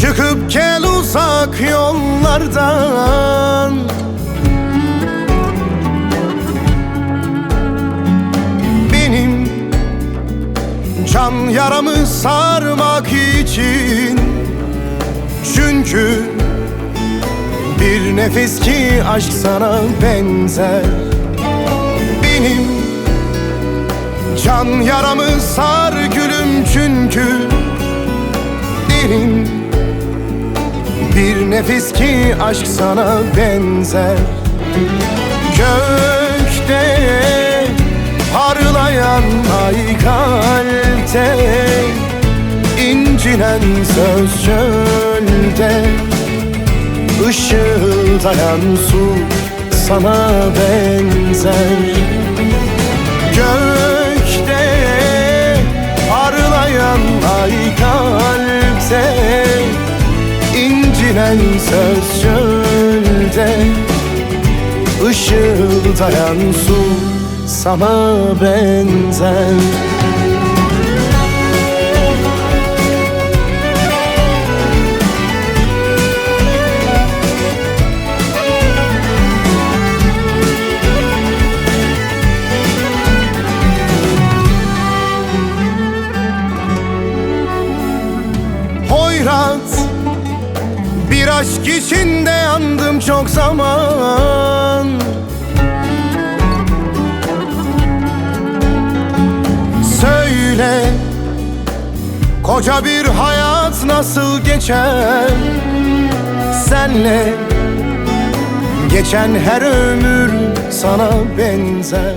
Çıkıp gel uzak yollardan. Benim can yaramı sarmak için. Çünkü bir nefes ki aşk sana benzer. Benim can yaramı sar gülüm çünkü. Derin bir nefes ki aşk sana benzer. Gökte parlayan ay kalpte incinen söz çölde Işıldayan su sana benzer. Gökte incinen söz çölde Işıldayan su sana benzer aşk içinde yandım çok zaman. Söyle Koca bir hayat nasıl geçer? Senle Geçen her ömür sana benzer